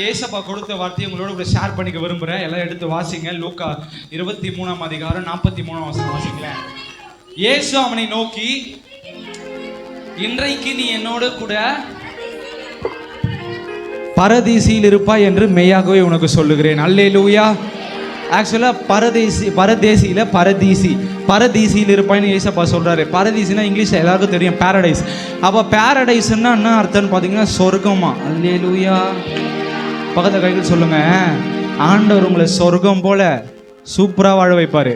ஏசப்பா கொடுத்த வார்த்தையை உங்களோட கூட ஷேர் பண்ணிக்க விரும்புகிறேன் எல்லாம் எடுத்து வாசிங்க. லூக்கா இருபத்தி மூணாம் அதிகாரம் நாற்பத்தி மூணாம் வசனம் வாசிங்களேன். ஏசு அவனை நோக்கி இன்றைக்கு நீ என்னோட கூட பரதீசியில் இருப்பாய் என்று மெய்யாகவே உனக்கு சொல்லுகிறேன். அல்லே லூயா ஆக்சுவலாக பரதேசி பரதேசியில் பரதீசி பரதீசியில் இருப்பான்னு ஏசப்பா சொல்கிறாரு பரதீசினா இங்கிலீஷில் எல்லாருக்கும் தெரியும் பேரடைஸ் அப்போ பேரடைஸ்னா என்ன அர்த்தம்னு பார்த்தீங்கன்னா சொர்க்கமா. அல்லே லூயா பக்கத்து கைகள் சொல்லுங்க. ஆண்டவர் உங்களை சொர்க்கம் போல சூப்பராக வாழ வைப்பார்.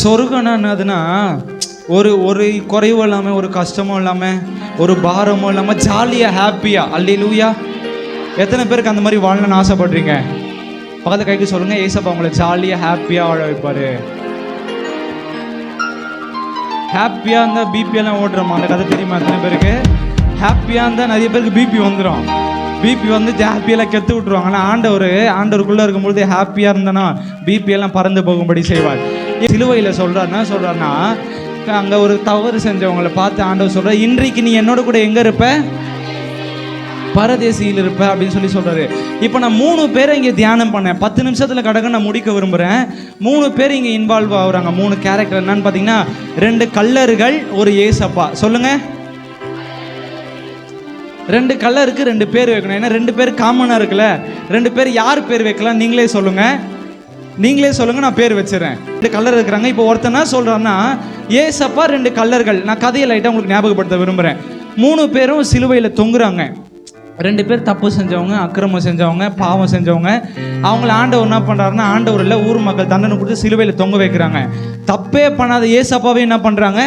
சொர்க்கம்னா என்னதுன்னா ஒரு ஒரு குறைவும் இல்லாமல் ஒரு கஷ்டமும் இல்லாமல் ஒரு பாரமும் இல்லாமல் ஜாலியாக ஹாப்பியாக அல்லி லூயா எத்தனை பேருக்கு அந்த மாதிரி வாழணும்னு ஆசைப்படுறீங்க? பக்கத்து கைக்கு சொல்லுங்க ஏசப்பா உங்களை ஜாலியாக ஹாப்பியாக வாழ வைப்பார். ஹாப்பியாக இருந்தால் பிபியெல்லாம் ஓடுறோமா அந்த கதை தெரியுமா எத்தனை பேருக்கு? ஹாப்பியாக இருந்தால் நிறைய பேருக்கு பிபி வந்துடும் பிபி வந்து ஹாப்பியெல்லாம் கெத்து விட்ருவாங்க ஆனால் ஆண்டவர் ஆண்டவருக்குள்ளே இருக்கும்பொழுது ஹாப்பியாக இருந்தனா பிபி எல்லாம் பறந்து போகும்படி செய்வார். சிலுவையில் சொல்கிறாருன்னா சொல்கிறாருன்னா அங்கே ஒரு தவறு செஞ்சவங்களை பார்த்து ஆண்டவர் சொல்கிறார் இன்றைக்கு நீ என்னோட கூட எங்கே இருப்ப? பரதேசியில் இருப்ப அப்படின்னு சொல்லி சொல்கிறாரு இப்போ நான் மூணு பேரை இங்கே தியானம் பண்ணேன். பத்து நிமிஷத்தில் கடக்க நான் முடிக்க விரும்புகிறேன் மூணு பேர் இங்கே இன்வால்வ் ஆகுறாங்க. மூணு கேரக்டர் என்னன்னு பார்த்தீங்கன்னா ரெண்டு கல்லர்கள் ஒரு ஏசப்பா. சொல்லுங்கள் ரெண்டு கல்லருக்கு ரெண்டு பேர் வைக்கணும். ஏன்னா ரெண்டு பேர் காமனாக இருக்குல்ல. ரெண்டு பேர் யார் பேர் வைக்கலாம்? நீங்களே சொல்லுங்க. நீங்களே சொல்லுங்க நான் பேர் வச்சிடறேன். ரெண்டு கல்லர் இருக்கிறாங்க. இப்போ ஒருத்தனா சொல்கிறான்னா ஏசப்பா ரெண்டு கல்லர்கள். நான் கதையை லைட்டாக உங்களுக்கு ஞாபகப்படுத்த விரும்புகிறேன் மூணு பேரும் சிலுவையில் தொங்குறாங்க. ரெண்டு பேர் தப்பு செஞ்சவங்க அக்கிரமம் செஞ்சவங்க பாவம் செஞ்சவங்க. அவங்கள ஆண்டவர் என்ன பண்ணுறாருன்னா ஆண்டவர் இல்லை ஊர் மக்கள் தண்டனை கொடுத்து சிலுவையில் தொங்க வைக்கிறாங்க. தப்பே பண்ணாத ஏசப்பாவே என்ன பண்ணுறாங்க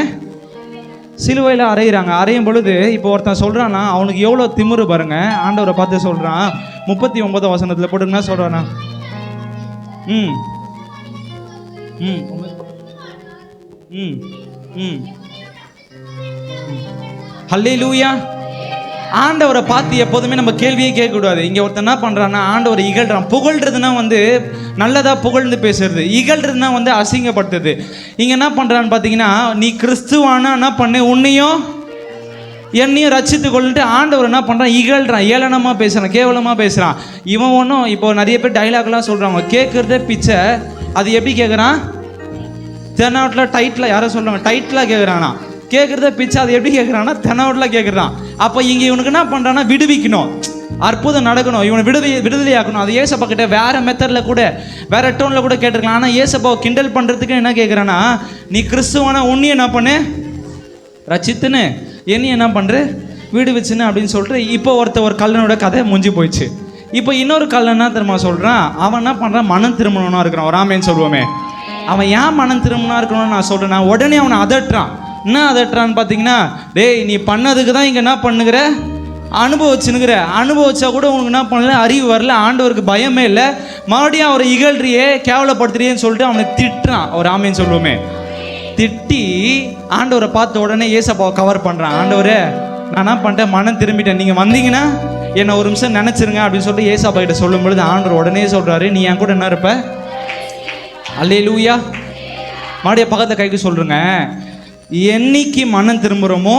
சிலுவையில் அரைகிறாங்க அரையும் பொழுது இப்போ ஒருத்தன் சொல்கிறான்னா அவனுக்கு எவ்வளோ திமிரு பாருங்க. ஆண்டவரை பார்த்து சொல்கிறான் முப்பத்தி ஒன்பது வசனத்தில் போட்டுங்கன்னா சொல்கிறானா ம். ம். ம். ம். ஹல்லே லூயா ஆண்டவரை பார்த்து எப்போதுமே நம்ம கேள்வியே கேட்கக்கூடாது. இங்கே ஒருத்தன் என்ன பண்ணுறான்னா ஆண்டவரை இகழ்கிறான் புகழ்கிறதுனா வந்து நல்லதாக புகழ்ந்து பேசுறது. இகழ்றதுனா வந்து அசிங்கப்படுத்துது. இங்கே என்ன பண்ணுறான்னு பார்த்தீங்கன்னா நீ கிறிஸ்துவானா என்ன பண்ணு? உன்னையும் என்னையும் ரச்சித்து கொள்ளுட்டு ஆண்டவர் என்ன பண்ணுறான் இகழ்றான். ஏளனமாக பேசுகிறான் கேவலமாக பேசுகிறான் இவன் ஒன்றும் இப்போ நிறைய பேர் டைலாக்லாம் சொல்கிறாங்க கேட்குறதே பிச்சை. அது எப்படி கேட்குறான் தென்னாட்டில் டைட்டில் யாரோ சொல்கிறாங்க டைட்டில் கேட்குறானா கேட்குறத பிச்சை. அது எப்படி கேட்குறான்னா தென்னாட்டில் கேட்குறான் அப்போ இங்கே இவனுக்கு என்ன பண்ணுறான்னா விடுவிக்கணும். அற்புதம் நடக்கணும். இவனை விடுதலை விடுதலையாக்கணும். அது ஏசப்பா கிட்ட வேற மெத்தடில் கூட வேற டோனில் கூட கேட்டிருக்கலாம். ஆனால் ஏசப்பாவை கிண்டல் பண்ணுறதுக்கு என்ன கேட்குறேன்னா நீ கிறிஸ்துவனா உன்னி என்ன பண்ணு? ரச்சித்துன்னு. என்னை என்ன பண்ணுற வீடு வச்சுன்னு அப்படின்னு சொல்லிட்டு இப்போ ஒருத்த ஒரு கல்லனோட கதை முடிஞ்சு போயிடுச்சு. இப்போ இன்னொரு கல்லன்னா திரும்ப சொல்கிறான் அவன் என்ன பண்ணுறான் மனம் திரும்பணும்னா இருக்கிறான். ஒரு ஆமேன்னு சொல்லுவோமே. அவன் ஏன் மனம் திரும்பனா இருக்கணும்னு நான் சொல்கிறேன் உடனே அவனை அதட்டுறான். என்ன அதட்டுறான்னு பார்த்தீங்கன்னா டேய் நீ பண்ணதுக்கு தான் இங்கே என்ன பண்ணுகிற? அனுபவிச்சுனுங்கிற அனுபவிச்சா கூட உனக்கு என்ன பண்ணல? அறிவு வரல. ஆண்டவருக்கு பயமே இல்லை. மறுபடியும் அவரை இகழ்றியே கேவலப்படுத்துறியேன்னு சொல்லிட்டு அவனை திட்டுறான். அவர் ஆமேன்னு சொல்லுவோமே. திட்டி ஆண்டவரை பார்த்த உடனே ஏசப்பாவை கவர் பண்ணுறான் ஆண்டவரே நான் என்ன பண்ணிட்டேன்? மனம் திரும்பிட்டேன். நீங்கள் வந்தீங்கன்னா என்னை ஒரு நிமிஷம் நினச்சிருங்க அப்படின்னு சொல்லிட்டு ஏசப்பா கிட்ட சொல்லும் பொழுது ஆண்டவர் உடனே சொல்கிறாரு நீ என் கூட என்ன இருப்ப? அல்லே லூயா மறுபடியும் பக்கத்தில் கைக்கு சொல்கிறேங்க என்னைக்கு மனம் திரும்புகிறோமோ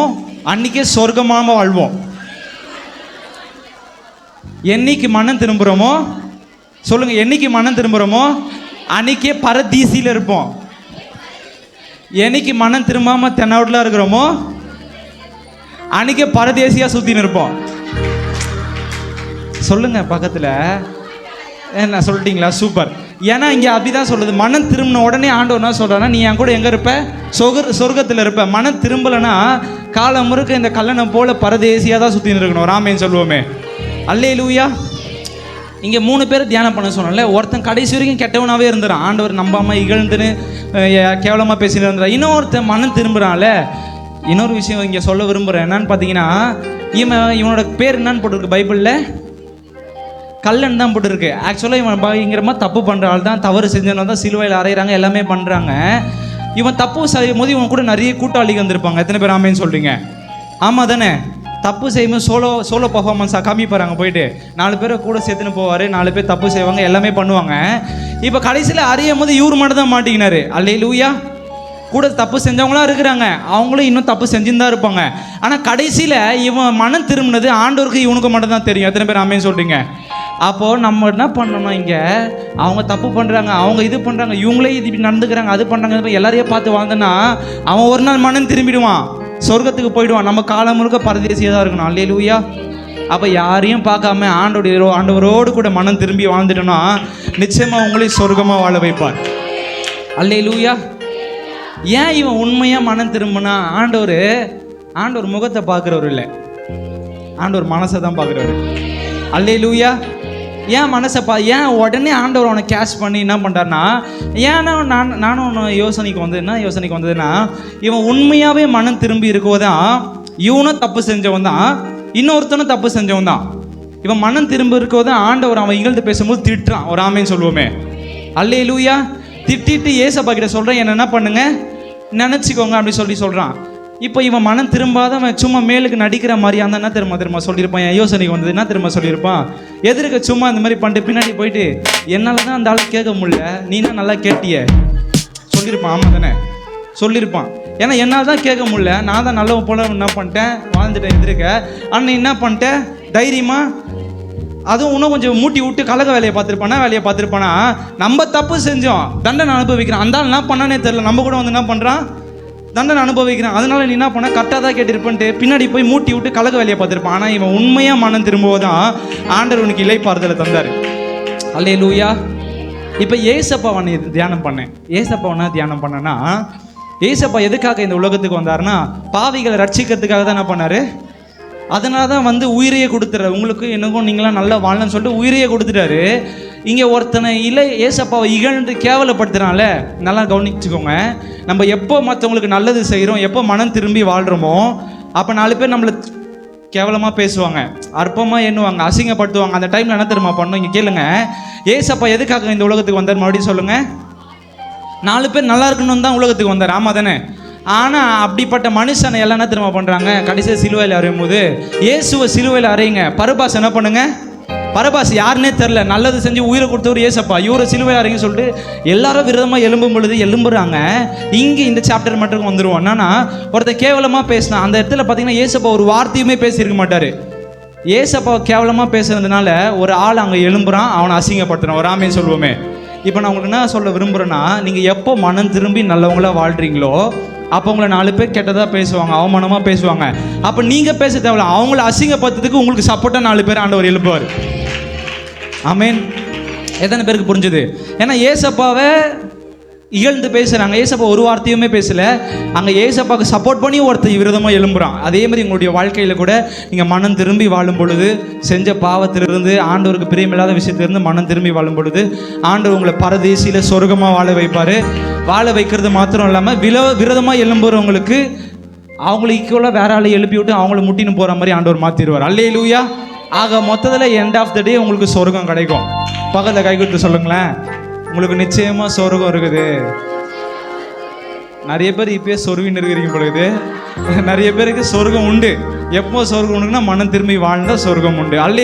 அன்னைக்கே சொர்க்கமாக வாழ்வோம். என்னைக்கு மனம் திரும்புகிறோமோ சொல்லுங்கள் என்னைக்கு மனம் திரும்புகிறோமோ அன்னைக்கே பரதீசியில் இருப்போம். என்னைக்கு மனம் திரும்பாம தென்னாவுட்டில் இருக்கிறோமோ? அன்னைக்கே பரதேசியாக சுற்றின்னு இருப்போம். சொல்லுங்க பக்கத்தில். என்ன சொல்லிட்டீங்களா? சூப்பர். ஏன்னா இங்கே அப்படிதான் சொல்லுது. மனம் திரும்பின உடனே ஆண்டவர் என்ன சொல்கிறான்னா நீ என் கூட எங்கே இருப்ப? சொகர் சொர்க்கத்தில் இருப்ப. மனம் திரும்பலைன்னா காலம் முறுக்க இந்த கல்லணை போல பரதேசியாக தான் சுற்றின்னு இருக்கணும். ராமேன்னு சொல்லுவோமே. அல்லே லூயா இங்கே மூணு பேர் தியானம் பண்ண சொன்னால ஒருத்தன் கடைசி வரைக்கும் கெட்டவனாகவே இருந்தான் ஆண்டவர் நம்பாமல் இகழ்ந்துன்னு கேவலமாக பேசிட்டு இருந்தான் இன்னொருத்தன் மனம் திரும்புகிறான்ல இன்னொரு விஷயம் இங்கே சொல்ல விரும்புகிறேன் என்னன்னு பார்த்தீங்கன்னா இவன் இவனோட பேர் என்னன்னு போட்டிருக்கு பைபிளில்? கல்லன் தான் போட்டிருக்கு. ஆக்சுவலாக இவன் பயங்கரமாக தப்பு பண்ணுற ஆள் தான். தவறு செஞ்சவங்க தான் சிலுவையில் அறையிறாங்க எல்லாமே பண்ணுறாங்க இவன் தப்பு செய்யும் போது இவன் கூட நிறைய கூட்டாளிகள் வந்திருப்பாங்க. எத்தனை பேர் ஆமேன்னு சொல்கிறீங்க ஆமாம் தானே? தப்பு செய்யும்போது சோலோ சோலோ பர்ஃபார்மன்ஸாக காமிப்பாங்க போயிட்டு. நாலு பேரை கூட சேர்த்துன்னு போவார் நாலு பேர் தப்பு செய்வாங்க எல்லாமே பண்ணுவாங்க. இப்போ கடைசியில் அறியும் போது இவர் மட்டும் தான் மாட்டிக்கினாரு. அல்லே லூயா கூட தப்பு செஞ்சவங்களாம் இருக்கிறாங்க. அவங்களும் இன்னும் தப்பு செஞ்சுன்னு தான் இருப்பாங்க. ஆனால் கடைசியில் இவன் மனம் திரும்பினது ஆண்டவருக்கு இவனுக்கு மட்டும் தான் தெரியும். எத்தனை பேர் அமேன்னு சொல்கிறீங்க அப்போது நம்ம என்ன பண்ணணும் இங்கே? அவங்க தப்பு பண்ணுறாங்க அவங்க இது பண்ணுறாங்க இவங்களே இது இப்படி நடந்துக்கிறாங்க அது பண்ணுறாங்க எல்லாரையும் பார்த்து வாழ்ந்தனா அவன் ஒரு நாள் மனம் திரும்பிடுவான். சொர்க்கத்துக்கு போயிடுவான். நம்ம காலம் முழுக்க பரதேசியாக தான் இருக்கணும். அல்லேலூயா. அப்போ யாரையும் பார்க்காம ஆண்டோட ஆண்டவரோடு கூட மனம் திரும்பி வாழ்ந்துட்டோன்னா நிச்சயமாக உங்களையும் சொர்க்கமாக வாழ வைப்பார். அல்லேலூயா. ஏன் இவன் உண்மையாக மனம் திரும்பினா ஆண்டவர் ஆண்டவர் முகத்தை பார்க்குறவர் இல்லை. ஆண்டவர் மனசை தான் பார்க்குறவர். அல்லேலூயா. ஏன் மனசை பா ஏன் உடனே ஆண்டவர் அவனை கேஷ் பண்ணி என்ன பண்ணுறான்னா ஏன்னா நான் நானும் ஒன்று யோசனைக்கு வந்து என்ன யோசனைக்கு வந்ததுன்னா இவன் உண்மையாகவே மனம் திரும்பி இருக்கோதான் இவனும் தப்பு செஞ்சவன் தான் இன்னொருத்தனும் தப்பு செஞ்சவன் தான் இவன் மனம் திரும்ப இருக்கோதான் ஆண்டவர் அவன் இகழ்ந்து பேசும்போது திட்டுறான் ஒரு ஆமைன்னு சொல்லுவோமே. அல்லேலூயா. திட்டிட்டு ஏசப்பா கிட்ட சொல்கிறேன் என்ன என்ன பண்ணுங்க? நினச்சிக்கோங்க அப்படின்னு சொல்லி சொல்கிறான் இப்போ இவன் மனம் திரும்பாதவன் சும்மா மேலுக்கு நடிக்கிற மாதிரி அந்த என்ன திரும்ப திரும்ப சொல்லியிருப்பான்? என் யோசனைக்கு வந்தது என்ன திரும்ப சொல்லியிருப்பான்? எதிர்க்க சும்மா இந்த மாதிரி பண்ணிட்டு பின்னாடி போயிட்டு என்னால் தான் அந்த ஆள் கேட்க முடியல. நீ தான் நல்லா கேட்டிய. சொல்லியிருப்பான் ஆமாம் தானே? சொல்லியிருப்பான். ஏன்னா என்னால் தான் கேட்க முடியல. நான் தான் நல்லவன் போல என்ன பண்ணிட்டேன்? வாழ்ந்துட்டேன் எதிர்க்க ஆனால் நீ என்ன பண்ணிட்டேன் தைரியமாக அதுவும் இன்னும் கொஞ்சம் மூட்டி விட்டு கலக வேலையை பார்த்துருப்பானா? வேலையை பார்த்துருப்பானா? நம்ம தப்பு செஞ்சோம். தண்டனை அனுபவிக்கிறோம் அந்த ஆள் என்ன பண்ணானே தெரில நம்ம கூட வந்து என்ன பண்ணுறான் தண்டனை அனுபவிக்கிறான். அதனால நீ என்ன பண்ண? கரெக்டாக தான் கேட்டிருப்பன்ட்டு பின்னாடி போய் மூட்டி விட்டு கலக வேலையை பார்த்துருப்பான். ஆனால் இவன் உண்மையாக மனம் திரும்புவதான் ஆண்டர் உனக்கு இலைப்பாறுதலை தந்தார். அல்லே லூயா இப்போ ஏசப்பாவை தியானம் பண்ணேன். ஏசப்பாவை தியானம் பண்ணேன்னா ஏசப்பா எதுக்காக இந்த உலகத்துக்கு வந்தாருன்னா பாவிகளை ரட்சிக்கிறதுக்காக தான் என்ன பண்ணார்? அதனால தான் வந்து உயிரையே கொடுத்துறாரு. உங்களுக்கு எனக்கும் நீங்களாம் நல்லா வாழணும்னு சொல்லிட்டு உயிரையே கொடுத்துட்டாரு. இங்கே ஒருத்தனை இல்லை ஏசப்பாவை இகழ்ந்து கேவலப்படுத்துறான்ல நல்லா கவனிச்சுக்கோங்க. நம்ம எப்போ மற்றவங்களுக்கு நல்லது செய்கிறோம் எப்போ மனம் திரும்பி வாழ்கிறோமோ அப்போ நாலு பேர் நம்மளை கேவலமாக பேசுவாங்க. அற்பமாக எண்ணுவாங்க அசிங்கப்படுத்துவாங்க. அந்த டைமில் என்ன தெரியுமா பண்ணணும் இங்கே கேளுங்க. ஏசப்பா எதுக்காக இந்த உலகத்துக்கு வந்தார்? மறுபடியும் சொல்லுங்கள் நாலு பேர் நல்லா இருக்கணும் தான் உலகத்துக்கு வந்தார். ஆமாம் தானே? ஆனால் அப்படிப்பட்ட மனுஷனை எல்லாம் என்ன திரும்ப பண்ணுறாங்க கடைசியாக சிலுவையில் அறையும் போது இயேசுவை சிலுவையில் அறையுங்க. பருபாஸ் என்ன பண்ணுங்கள் பரபாஸ் யாருன்னே தெரில நல்லது செஞ்சு உயிரை கொடுத்தவர் ஏசப்பா. இவரை சிலுவை யாருங்க சொல்லிட்டு எல்லாரும் விரதமாக எலும்பும் பொழுது எலும்புறாங்க இங்கே இந்த சாப்டர் மட்டும் வந்துடுவோம் என்னன்னா ஒருத்தர் கேவலமாக பேசினா அந்த இடத்துல பார்த்தீங்கன்னா ஏசப்பா ஒரு வார்த்தையுமே பேசியிருக்க மாட்டார். ஏசப்பா கேவலமாக பேசுனதுனால ஒரு ஆள் அங்கே எலும்புறான் அவனை அசிங்கப்படுத்துறான். ஒரு ஆமையை சொல்லுவோமே. இப்போ நான் உங்களுக்கு என்ன சொல்ல விரும்புகிறேன்னா நீங்கள் எப்போ மனம் திரும்பி நல்லவங்களாக வாழ்கிறீங்களோ அப்போ உங்களை நாலு பேர் கெட்டதாக பேசுவாங்க அவமானமாக பேசுவாங்க. அப்போ நீங்கள் பேச தேவையில்ல அவங்கள அசிங்கப்படுத்துறதுக்கு உங்களுக்கு சப்போர்ட்டாக நாலு பேர் ஆண்டவர் எழுப்புவார். அமேன் எத்தனை பேருக்கு புரிஞ்சுது? ஏன்னா ஏசப்பாவை இகழ்ந்து பேசுகிறாங்க ஏசப்பா ஒரு வார்த்தையுமே பேசலை. அங்கே ஏசப்பாவுக்கு சப்போர்ட் பண்ணி ஒருத்தர் விரதமாக எழும்புறான். அதே மாதிரி உங்களுடைய வாழ்க்கையில் கூட நீங்கள் மனம் திரும்பி வாழும் பொழுது செஞ்ச பாவத்திலிருந்து ஆண்டவருக்கு பிரியமில்லாத விஷயத்திலிருந்து மனம் திரும்பி வாழும் பொழுது ஆண்டவர் உங்களை பரதேசியில் சொர்க்கமாக வாழ வைப்பார். வாழ வைக்கிறது மாத்திரம் இல்லாமல் வில விரதமாக எழும்புறவங்களுக்கு அவங்களை ஈக்குவலாக வேற ஆளை எழுப்பி விட்டு அவங்கள முட்டின்னு போகிற மாதிரி ஆண்டவர் மாற்றிடுவார் அல்லே லூயா ஆக மொத்தத்தில் எண்ட் ஆஃப் த டே உங்களுக்கு சொர்க்கம் கிடைக்கும். பக்கத்தில் கை கொடுத்து சொல்லுங்களேன். உங்களுக்கு நிச்சயமாக சொர்க்கம் இருக்குது. நிறைய பேர் இப்பயே சொருவின்னு இருக்கிறீங்க பொழுது நிறைய பேருக்கு சொர்க்கம் உண்டு. எப்போ சொர்க்கம் உண்டுன்னா மனம் திரும்பி வாழ்ந்தால் சொர்க்கம் உண்டு. அல்லே